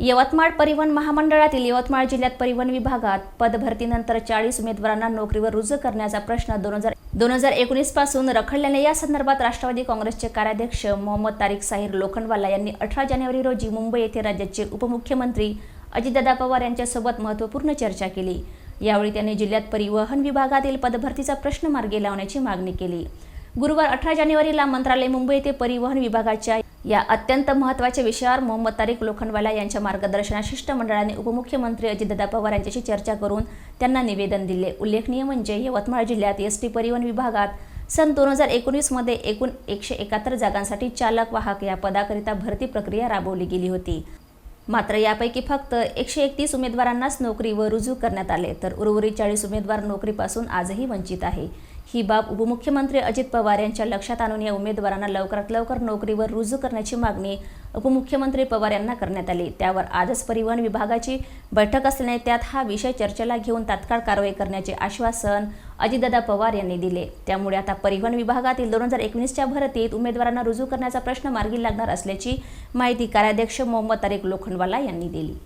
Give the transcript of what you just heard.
यवतमाळ परिवहन महामंडळातील यवतमाळ जिल्ह्यात परिवहन विभागात पदभरतीनंतर चाळीस उमेदवारांना नोकरीवर रुजू करण्याचा प्रश्न दोन हजार दोन हजार एकोणीसपासून रखडल्याने या संदर्भात राष्ट्रवादी काँग्रेसचे कार्याध्यक्ष मोहम्मद तारिक साहिर लोखंडवाला यांनी अठरा जानेवारी रोजी मुंबई येथे राज्याचे उपमुख्यमंत्री अजितदादा पवार यांच्यासोबत महत्त्वपूर्ण चर्चा केली. यावेळी त्यांनी जिल्ह्यात परिवहन विभागातील पदभरतीचा प्रश्न मार्गी लावण्याची मागणी केली. गुरुवार अठरा जानेवारीला मंत्रालय मुंबई येथे परिवहन विभागाच्या या अत्यंत महत्त्वाच्या विषयावर मोहम्मद तारिक लोखंडवाला यांच्या मार्गदर्शनात शिष्टमंडळाने उपमुख्यमंत्री अजितदादा पवार यांच्याशी चर्चा करून त्यांना निवेदन दिले. उल्लेखनीय म्हणजे यवतमाळ जिल्ह्यात एस टी परिवहन विभागात सन दोन हजार एकोणीसमध्ये एकूण एकशे एकाहत्तर जागांसाठी चालक वाहक या पदाकरिता भरती प्रक्रिया राबवली गेली होती. मात्र यापैकी फक्त एकशे एकतीस उमेदवारांनाच नोकरीवर रुजू करण्यात आले. तर उर्वरित चाळीस उमेदवार नोकरीपासून आजही वंचित आहे. ही बाब उपमुख्यमंत्री अजित पवार यांच्या लक्षात आणून या उमेदवारांना लवकरात लवकर नोकरीवर रुजू करण्याची मागणी उपमुख्यमंत्री पवार यांना करण्यात आली. त्यावर आजच परिवहन विभागाची बैठक असल्याने त्यात हा विषय चर्चेला घेऊन तात्काळ कारवाई करण्याचे आश्वासन अजितदादा पवार यांनी दिले. त्यामुळे आता परिवहन विभागातील दोन हजार एकवीसच्या भरतीत उमेदवारांना रुजू करण्याचा प्रश्न मार्गी लागणार असल्याची माहिती कार्याध्यक्ष मोहम्मद तारिक लोखंडवाला यांनी दिली.